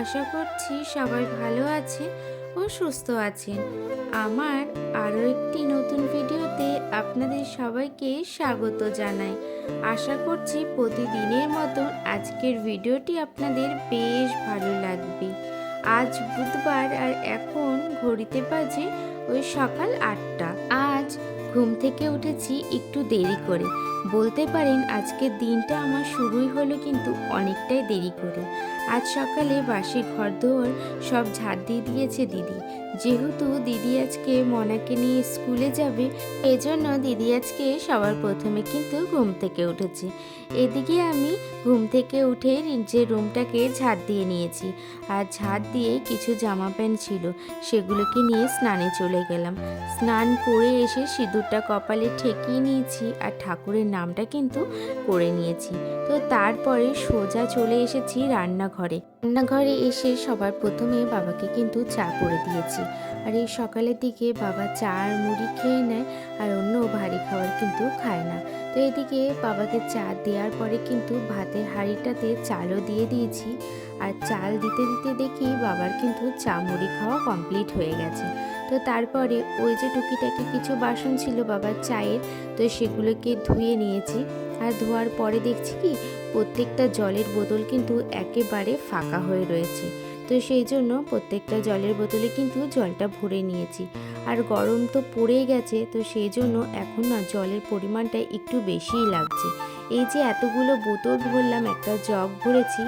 আশা করছি সবাই ভালো আছে ও সুস্থ আছেন। আমার আরও একটি নতুন ভিডিওতে আপনাদের সবাইকে স্বাগত জানাই। আশা করছি প্রতিদিনের মতন আজকের ভিডিওটি আপনাদের বেশ ভালো লাগবে। আজ বুধবার আর এখন ঘড়িতে বাজে ওই সকাল আটটা। আজ ঘুম থেকে উঠেছি একটু দেরি করে। বলতে পারেন আজকের দিনটা আমার শুরুই হলো কিন্তু অনেকটাই দেরি করে। আজ সকালে বাসি ঘর দোয়ার সব ঝাড় দিয়ে দিয়েছে দিদি। যেহেতু দিদি আজকে মনাকে নিয়ে স্কুলে যাবে, এজন্য দিদি আজকে সবার প্রথমে কিন্তু ঘুম থেকে উঠেছে। এদিকে আমি ঘুম থেকে উঠে যে রুমটাকে ঝাড় দিয়ে নিয়েছি আর ঝাড় দিয়ে কিছু জামা প্যান্ট ছিল, সেগুলোকে নিয়ে স্নানে চলে গেলাম। স্নান করে এসে সিঁদুরটা কপালে ঠেকিয়ে নিয়েছি আর ঠাকুরের নামটা কিন্তু করে নিয়েছি। তো তারপরে সোজা চলে এসেছি রান্নাঘরে। রান্নাঘরে এসে সবার প্রথমে বাবাকে কিন্তু চা করে দিয়েছি। আর এই সকালের দিকে বাবা চা আর মুড়ি খেয়ে নেয়, আর অন্য ভারী খাবার কিন্তু খায় না। তো এদিকে বাবাকে চা দেওয়ার পরে কিন্তু ভাতের হাঁড়িটাতে চালও দিয়ে দিয়েছি। আর চাল দিতে দিতে দেখি বাবার কিন্তু চা মুড়ি খাওয়া কমপ্লিট হয়ে গেছে। তো তারপরে ওই যে টুকিটাকি কিছু বাসন ছিল বাবার চায়ের, তো সেগুলোকে ধুয়ে নিয়েছি। আর ধোয়ার পরে দেখছি কি প্রত্যেকটা জলের বোতল কিন্তু একেবারে ফাঁকা হয়ে রয়েছে। তো সেই জন্য প্রত্যেকটা জলের বোতলে কিন্তু জলটা ভরে নিয়েছি। আর গরম তো পড়েই গেছে, তো সেই জন্য এখন না জলের পরিমাণটা একটু বেশিই লাগছে। এই যে এতগুলো বোতল ভরলাম, একটা জগ ভরেছি,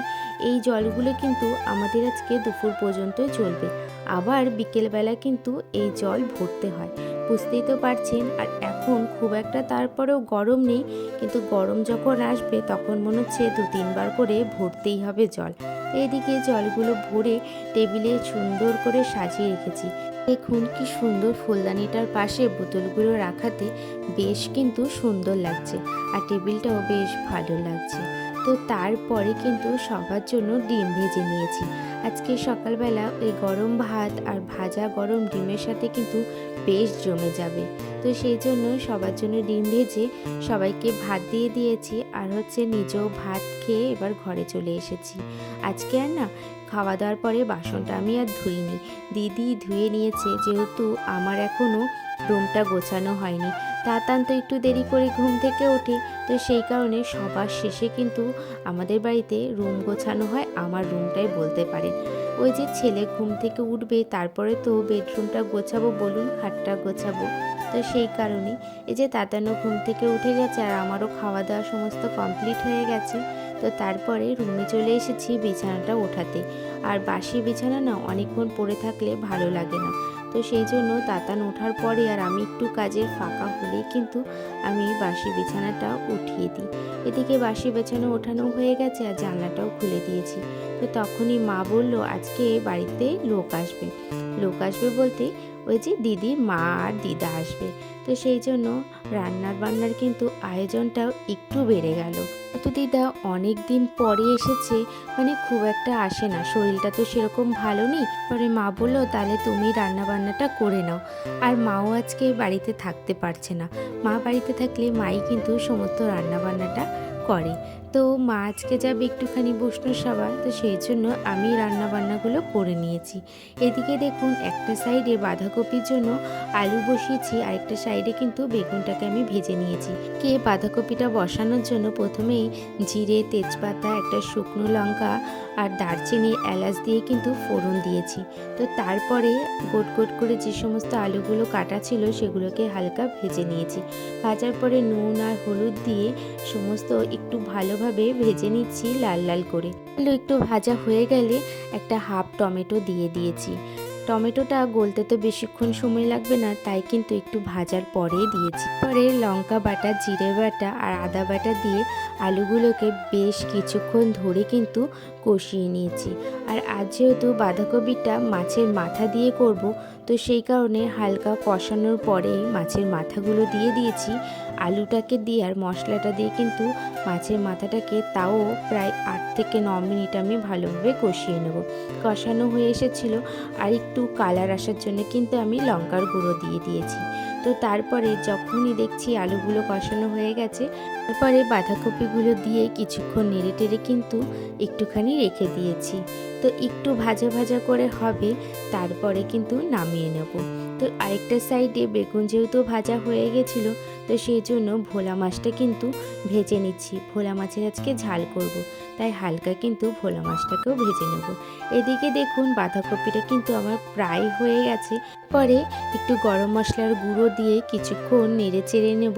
এই জলগুলো কিন্তু আমাদের আজকে দুপুর পর্যন্তই চলবে। আবার বিকেলবেলা কিন্তু এই জল ভরতে হয়। বুঝতেই তো পারছেন। আর এখন খুব একটা তারপরেও গরম নেই, কিন্তু গরম যখন আসবে তখন মনে হচ্ছে দু তিনবার করে ভরতেই হবে জল। এদিকে জলগুলো ভরে টেবিলে সুন্দর করে সাজিয়ে রেখেছি। দেখুন কি সুন্দর ফুলদানিটার পাশে বোতলগুলো রাখাতে বেশ কিন্তু সুন্দর লাগছে, আর টেবিলটাও বেশ ভালো লাগছে। তো তারপরে কিন্তু সবার জন্য ডিম ভেজে নিয়েছি। আজকে সকালবেলা ওই গরম ভাত আর ভাজা গরম ডিমের সাথে কিন্তু বেশ জমে যাবে। তো সেই জন্য সবার জন্য ডিম ভেজে সবাইকে ভাত দিয়ে দিয়েছি আর হচ্ছে নিজেও ভাত খেয়ে এবার ঘরে চলে এসেছি। আজকে আর না খাওয়া দাওয়ার পরে বাসনটা আমি আর ধুইনি। দিদি ধুয়ে নিয়েছে যেহেতু আমার এখনও রুমটা গোছানো হয়নি। তাতান তো একটু দেরি করে ঘুম থেকে ওঠে, তো সেই কারণে সবার শেষে কিন্তু আমাদের বাড়িতে রুম গোছানো হয়, আমার রুমটাই বলতে পারেন ওই যে ছেলে ঘুম থেকে উঠবে, তারপরে তো বেডরুমটা গোছাবো বলুন, খাটটা গোছাবো। তো সেই কারণে এই যে তাতানো ঘুম থেকে উঠে গেছে আর আমারও খাওয়া দাওয়া সমস্ত কমপ্লিট হয়ে গেছে, তো তারপরে রুমে চলে এসেছি বিছানাটা ওঠাতে। আর বাসি বিছানা না, অনেকক্ষণ পড়ে থাকলে ভালো লাগে না। তো সেই জন্য তাতান ওঠার পরে আর আমি একটু কাজের ফাঁকা হলেই কিন্তু আমি বাসি বিছানাটা উঠিয়ে দিই। এদিকে বাসি বিছানা ওঠানো হয়ে গেছে আর জানলাটাও খুলে দিয়েছি। তো তখনই মা বলল, আজকে বাড়িতে লোক আসবে। লোক আসবে বলতে ওই যে দিদি, মা আর দিদা আসবে। তো সেই জন্য রান্নার বান্নার কিন্তু আয়োজনটাও একটু বেড়ে গেল। তো দিদা অনেক দিন পরে এসেছে মানে খুব একটা আসে না। শরীরটা তো সেরকম ভালো নেই। পরে মা বলল, তাহলে তুমি রান্না বান্নাটা করে নাও। আর মাও আজকে বাড়িতে থাকতে পারছে না। মা বাড়িতে থাকলে মাই কিন্তু সমস্ত রান্না বান্নাটা করে। তো মা আজকে যাবে একটুখানি বৈষ্ণব সভা তো সেই জন্য আমি রান্না বান্নাগুলো করে নিয়েছি। এদিকে দেখুন, একটা সাইডে বাঁধাকপির জন্য আলু বসিয়েছি আর একটা সাইডে কিন্তু বেগুনটাকে আমি ভেজে নিয়েছি। কে বাঁধাকপিটা বসানোর জন্য প্রথমেই জিরে, তেজপাতা, একটা শুকনো লঙ্কা আর দারচিনি এলাচ দিয়ে কিন্তু ফোড়ন দিয়েছি। তো তারপরে গোট গোট করে যে সমস্ত আলুগুলো কাটা ছিল সেগুলোকে হালকা ভেজে নিয়েছি। ভাজার পরে নুন আর হলুদ দিয়ে সমস্ত একটু ভালোভাবে ভেজে নিচ্ছি লাল লাল করে। আলু একটু ভাজা হয়ে গেলে একটা হাফ টমেটো দিয়ে দিয়েছি। টমেটোটা গলতে তো বেশিক্ষণ সময় লাগবে না, তাই কিন্তু একটু ভাজার পরেই দিয়েছি। পরে লঙ্কা বাটা, জিরে বাটা আর আদা বাটা দিয়ে আলুগুলোকে বেশ কিছুক্ষণ ধরে কিন্তু কষিয়ে নিয়েছি। আর আজ যেহেতু বাঁধাকপিটা মাছের মাথা দিয়ে করব, তো সেই কারণে হালকা কষানোর পরে মাছের মাথাগুলো দিয়ে দিয়েছি। আলুটাকে দিয়ে আর মশলাটা দিয়ে কিন্তু মাছের মাথাটাকে তাও প্রায় আট থেকে ন মিনিট আমি ভালোভাবে কষিয়ে নেব। কষানো হয়ে এসেছিল আর একটু কালার আসার জন্য কিন্তু আমি লঙ্কার গুঁড়ো দিয়ে দিয়েছি। তো তারপরে যখনই দেখছি আলুগুলো কষানো হয়ে গেছে, তারপরে বাঁধাকপিগুলো দিয়ে কিছুক্ষণ নেড়ে টেড়ে কিন্তু একটুখানি রেখে দিয়েছি। তো একটু ভাজা ভাজা করে হবে, তারপরে কিন্তু নামিয়ে নেব। তো আরেকটা সাইডে বেগুন যেহেতু ভাজা হয়ে গেছিল, তো সেই জন্য ভোলা মাছটা কিন্তু ভেজে নিচ্ছি। ভোলা মাছের আজকে ঝাল করব। তাই হালকা কিন্তু ভোলা মাছটাকেও ভেজে নেব। এদিকে দেখুন বাঁধাকপিটা কিন্তু আমার প্রায় হয়ে গেছে। পরে একটু গরম মশলার গুঁড়ো দিয়ে কিছুক্ষণ নেড়ে চেড়ে নেব,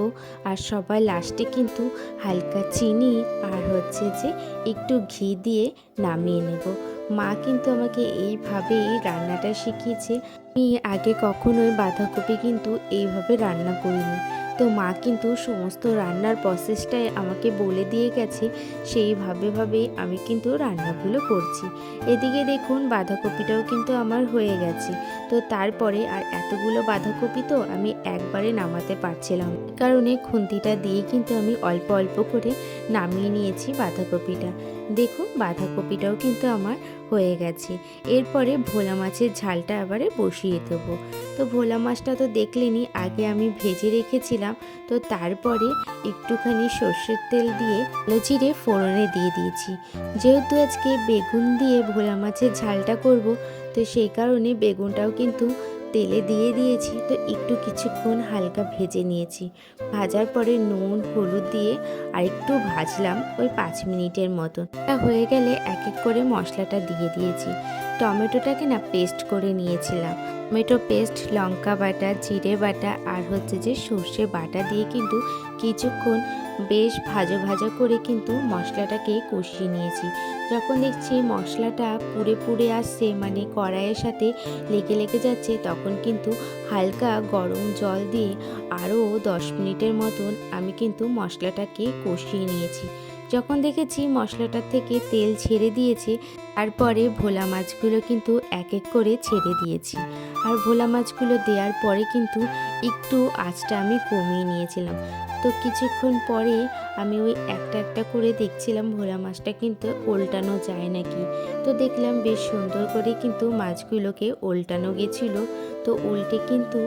আর সবার লাস্টে কিন্তু হালকা চিনি, আর হচ্ছে যে একটু ঘি দিয়ে নামিয়ে নেব। মা কিন্তু আমাকে এইভাবেই রান্নাটা শিখিয়েছে। আমি আগে কখনোই বাঁধাকপি কিন্তু এইভাবে রান্না করিনি। তো মা কিন্তু সমস্ত রান্নার প্রসেসটাই আমাকে বলে দিয়ে গেছে সেইভাবে ভাবে আমি কিন্তু রান্নাগুলো করছি। এদিকে দেখুন বাঁধাকপিটাও কিন্তু আমার হয়ে গেছে। তো তারপরে আর এতগুলো বাঁধাকপি তো আমি একবারে নামাতে পারছিলাম। কারণে খুন্তিটা দিয়ে কিন্তু আমি অল্প অল্প করে নামিয়ে নিয়েছি বাঁধাকপিটা। দেখুন বাঁধাকপিটাও কিন্তু আমার হয়ে গেছে। এরপরে ভোলা মাছের ঝালটা আবারে বসিয়ে দেবো। তো ভোলা মাছটা তো দেখলেনি, আগে আমি ভেজে রেখেছিলাম। তো তারপরে একটুখানি সর্ষের তেল দিয়ে কালো ফোড়নে দিয়ে দিয়েছি। যেহেতু আজকে বেগুন দিয়ে ভোলা মাছের ঝালটা করব, তো সেই কারণে বেগুনটাও কিন্তু তেলে দিয়ে দিয়েছি। তো একটু কিছুক্ষণ হালকা ভেজে নিয়েছি। ভাজার পরে নুন, হলুদ দিয়ে আর একটু ভাজলাম ওই পাঁচ মিনিটের মতো হয়ে গেলে এক এক করে মশলাটা দিয়ে দিয়েছি। টমেটোটাকে না পেস্ট করে নিয়েছিলাম। টমেটো পেস্ট, লঙ্কা বাটা, জিরে বাটা আর হচ্ছে যে সর্ষে বাটা দিয়ে কিন্তু কিছুক্ষণ বেশ ভাজা ভাজা করে কিন্তু মশলাটাকে কষিয়ে নিয়েছি। যখন দেখছি মশলাটা পুড়ে পুড়ে আসছে মানে কড়াইয়ের সাথে লেগে লেগে যাচ্ছে, তখন কিন্তু হালকা গরম জল দিয়ে আরও দশ মিনিটের মতন আমি কিন্তু মশলাটাকে কষিয়ে নিয়েছি। যখন দেখেছি মশলাটার থেকে তেল ছেড়ে দিয়েছে, তারপরে ভোলা মাছগুলো কিন্তু এক এক করে ছেড়ে দিয়েছি। আর ভোলা মাছগুলো দেওয়ার পরে কিন্তু একটু আঁচটা আমি কমিয়ে নিয়েছিলাম। তো কিছুক্ষণ পরে আমি ওই একটা একটা করে দেখছিলাম ভোলা মাছটা কিন্তু ওল্টানো যায় নাকি। তো দেখলাম বেশ সুন্দর করে কিন্তু মাছগুলোকে ওল্টানো গেছিল। তো উল্টে কিন্তু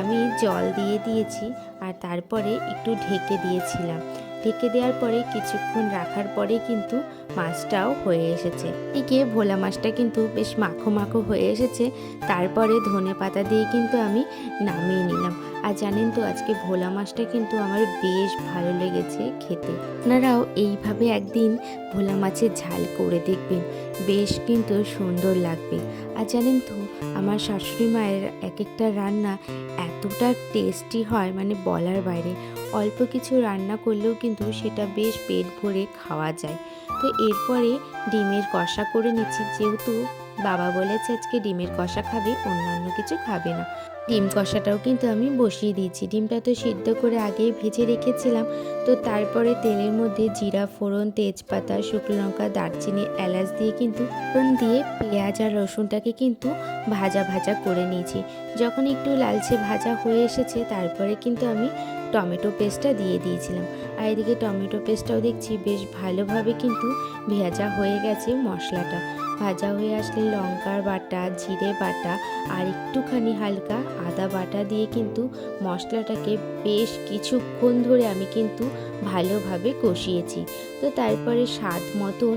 আমি জল দিয়ে দিয়েছি আর তারপরে একটু ঢেকে দিয়েছিলাম। ঢেকে দেওয়ার পরে কিছুক্ষণ রাখার পরে কিন্তু মাছটাও হয়ে এসেছে। এদিকে ভোলা মাছটা কিন্তু বেশ মাখো মাখো হয়ে এসেছে। তারপরে ধনে পাতা দিয়ে কিন্তু আমি নামিয়ে নিলাম। আর জানেন তো, আজকে ভোলা মাছটা কিন্তু আমার বেশ ভালো লেগেছে খেতে। আপনারাও এইভাবে একদিন ভোলা মাছের ঝাল করে দেখবেন, বেশ কিন্তু সুন্দর লাগবে। আর জানেন তো, আমার শাশুড়ি মায়ের এক একটা রান্না এতটা টেস্টি হয় মানে বলার বাইরে। অল্প কিছু রান্না করলেও কিন্তু সেটা বেশ পেট ভরে খাওয়া যায়। তো এরপরে ডিমের কষা করে নিচ্ছি, যেহেতু বাবা বলেছে আজকে ডিমের কষা খাবে, অন্যান্য কিছু খাবে না। ডিম কষাটাও কিন্তু আমি বসিয়ে দিয়েছি। ডিমটা তো সিদ্ধ করে আগেই ভেজে রেখেছিলাম। তো তারপরে তেলের মধ্যে জিরা, ফোড়ন, তেজপাতা, শুকনো লঙ্কা, দারচিনি, এলাচ দিয়ে কিন্তু ফোড়ন দিয়ে পেঁয়াজ আর রসুনটাকে কিন্তু ভাজা ভাজা করে নিয়েছি। যখন একটু লালচে ভাজা হয়ে এসেছে, তারপরে কিন্তু আমি টমেটো পেস্টটা দিয়ে দিয়েছিলাম। আর এদিকে টমেটো পেস্টটাও দেখছি বেশ ভালোভাবে কিন্তু ভেজা হয়ে গেছে মশলাটা। ভাজা হয়ে আসলে লঙ্কার বাটা, জিরে বাটা আর একটুখানি হালকা আদা বাটা দিয়ে কিন্তু মশলাটাকে বেশ কিছুক্ষণ ধরে আমি কিন্তু ভালোভাবে কষিয়েছি। তো তারপরে স্বাদ মতন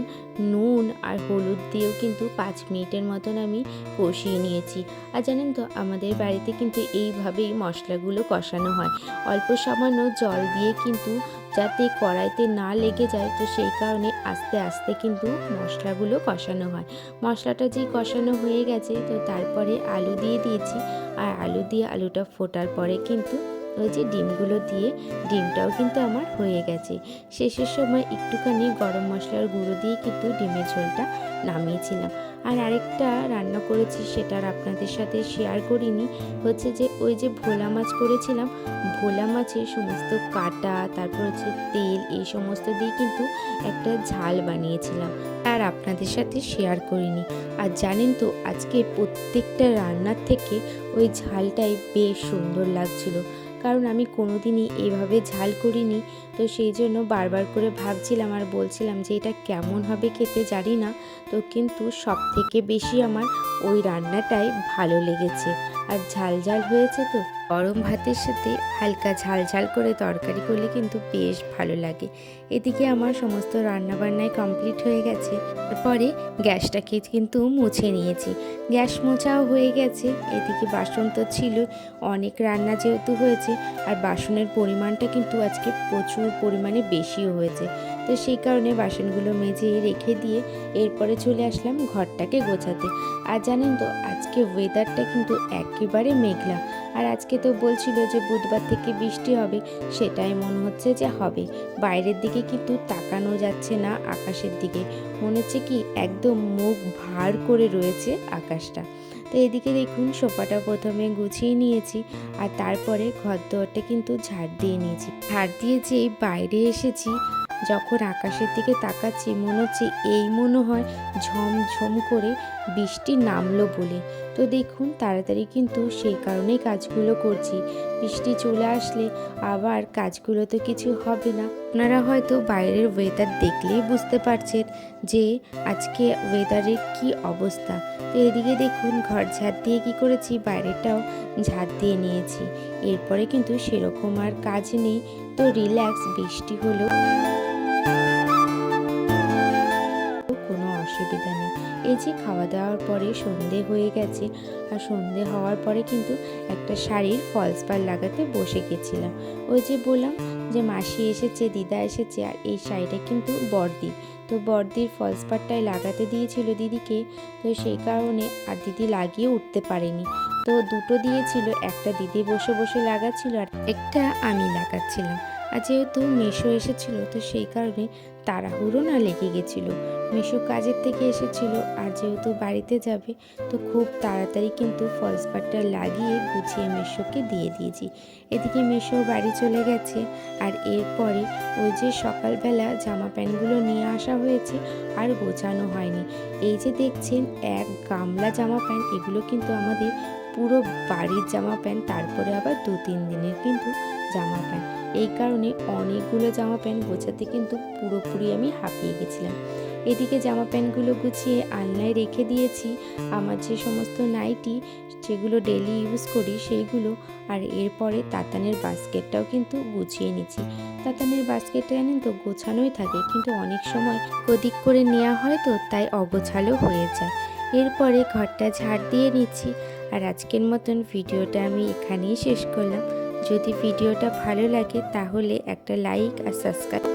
নুন আর হলুদ দিয়েও কিন্তু পাঁচ মিনিটের মতন আমি কষিয়ে নিয়েছি। আর জানেন তো, আমাদের বাড়িতে কিন্তু এইভাবেই মশলাগুলো কষানো হয়। অল্প সামান্য জল দিয়ে কিন্তু যাতে কড়াইতে না লেগে যায়, তো সেই কারণে আস্তে আস্তে কিন্তু মশলাগুলো কষানো হয়। মশলাটা যেই কষানো হয়ে গেছে, তো তারপরে আলু দিয়ে দিয়েছি। আর আলু দিয়ে আলুটা ফোটার পরে কিন্তু ওই যে ডিমগুলো দিয়ে, ডিমটাও কিন্তু আমার হয়ে গেছে। শেষের সময় একটুখানি গরম মশলার গুঁড়ো দিয়ে কিন্তু ডিমের ঝোলটা নামিয়েছিলাম। আর আরেকটা রান্না করেছি সেটা আর আপনাদের সাথে শেয়ার করিনি, হচ্ছে যে ওই যে ভোলা মাছ করেছিলাম, ভোলা মাছের সমস্ত কাটা, তারপর হচ্ছে তেল, এই সমস্ত দিয়ে কিন্তু একটা ঝাল বানিয়েছিলাম আর আপনাদের সাথে শেয়ার করিনি। আর জানেন তো আজকে প্রত্যেকটা রান্নার থেকে ওই ঝালটাই বেশ সুন্দর লাগছিল, কারণ আমি কোনোদিনই এভাবে ঝাল করিনি তো সেই জন্য বারবার করে ভাবছিলাম আর বলছিলাম যে এটা কেমন হবে খেতে জানি না, তো কিন্তু সব থেকে বেশি আমার ওই রান্নাটাই ভালো লেগেছে। আর ঝাল ঝাল হয়েছে তো, গরম ভাতের সাথে হালকা ঝাল ঝাল করে তরকারি করলে কিন্তু বেশ ভালো লাগে। এদিকে আমার সমস্ত রান্নাবান্নায় কমপ্লিট হয়ে গেছে তারপরে গ্যাসটাকে কিন্তু মুছে নিয়েছি। গ্যাস মোছাও হয়ে গেছে, এদিকে বাসন তো ছিল অনেক রান্না যেহেতু হয়েছে, আর বাসনের পরিমাণটা কিন্তু আজকে প্রচুর পরিমাণে বেশিও হয়েছে। তো সেই কারণে বাসনগুলো মেজে রেখে দিয়ে এরপরে চলে আসলাম ঘরটাকে গোছাতে। আর জানেন তো, আজকে ওয়েদারটা কিন্তু একেবারে মেঘলা। আর আজকে তো বলছিল যে বুধবার থেকে বৃষ্টি হবে, সেটাই মনে হচ্ছে যে হবে। বাইরের দিকে কিন্তু তাকানো যাচ্ছে না আকাশের দিকে। মনে হচ্ছে কি একদম মুখ ভার করে রয়েছে আকাশটা। তো এদিকে দেখুন, সোফাটা প্রথমে গুছিয়ে নিয়েছি আর তারপরে ঘর দোয়ারটা কিন্তু ঝাড় দিয়ে নিয়েছি। ঝাড় দিয়ে যে বাইরে এসেছি, যখন আকাশের দিকে তাকাচ্ছি, মনে হচ্ছে এই মনে হয় ঝমঝম করে বৃষ্টি নামলো বলে। তো দেখুন, তাড়াতাড়ি কিন্তু সেই কারণেই কাজগুলো করছি। বৃষ্টি চলে আসলে আবার কাজগুলো তো কিছু হবে না। আপনারা হয়তো বাইরের ওয়েদার দেখলেই বুঝতে পারছেন যে আজকে ওয়েদারের কি অবস্থা। তো এদিকে দেখুন, ঘর ঝাড় দিয়ে কি করেছি? বাইরেটাও ঝাড় দিয়ে নিয়েছি। এরপরে কিন্তু সেরকম আর কাজ নেই। তো রিল্যাক্স বৃষ্টি হলো এই যে খাওয়া দাওয়ার পরে সন্ধে হয়ে গেছে আর সন্ধে হওয়ার পরে কিন্তু একটা শাড়ির ফলস পার লাগাতে বসে গেছিলাম। ওই যে বললাম যে মাসি এসেছে, দিদা এসেছে আর এই শাড়িটা কিন্তু বর্দি। তো বর্দির ফলস পারটাই লাগাতে দিয়েছিল দিদিকে। তো সেই কারণে আর দিদি লাগিয়ে উঠতে পারেনি। তো দুটো দিয়েছিল, একটা দিদি বসে বসে লাগাচ্ছিল আর একটা আমি লাগাচ্ছিলাম। আর যেহেতু মেশো এসেছিল, তো সেই কারণে তাড়াহুড়ো না লেগে গেছিল। মেশো কাজের থেকে এসেছিল, আর যেহেতু বাড়িতে যাবে, তো খুব তাড়াতাড়ি কিন্তু ফলস পাটটা লাগিয়ে গুছিয়ে মেশোকে দিয়ে দিয়েছি। এদিকে মেশো বাড়ি চলে গেছে, আর এরপরে ওই যে সকালবেলা জামা প্যান্টগুলো নিয়ে আসা হয়েছে, আর গোছানো হয়নি। এই যে দেখছেন, এক গামলা জামা প্যান্ট, এগুলো কিন্তু আমাদের পুরো বাড়ির জামা প্যান্ট, তারপরে আবার দু তিন দিনের কিন্তু জামা প্যান্ট। এই কারণে অনেকগুলো জামা প্যান্ট গোছাতে কিন্তু পুরোপুরি আমি হাঁপিয়ে গেছিলাম। এদিকে জামা প্যান্টগুলো গুছিয়ে আলনায় রেখে দিয়েছি। আমার যে সমস্ত নাইটি যেগুলো ডেলি ইউজ করি সেইগুলো আর এরপরে তাতানের বাস্কেটটাও কিন্তু গুছিয়ে নিচ্ছি। তাতানের বাস্কেটটা জানেন তো, গোছানোই থাকে। কিন্তু অনেক সময় ওদিক করে নেওয়া হয় তো, তাই অগোছালো হয়ে যায়। এরপরে ঘরটা ঝাড় দিয়ে নিচ্ছি। আর আজকের মতন ভিডিওটা আমি এখানেই শেষ করলাম। যদি ভিডিওটা ভালো লাগে তাহলে একটা লাইক আর সাবস্ক্রাইব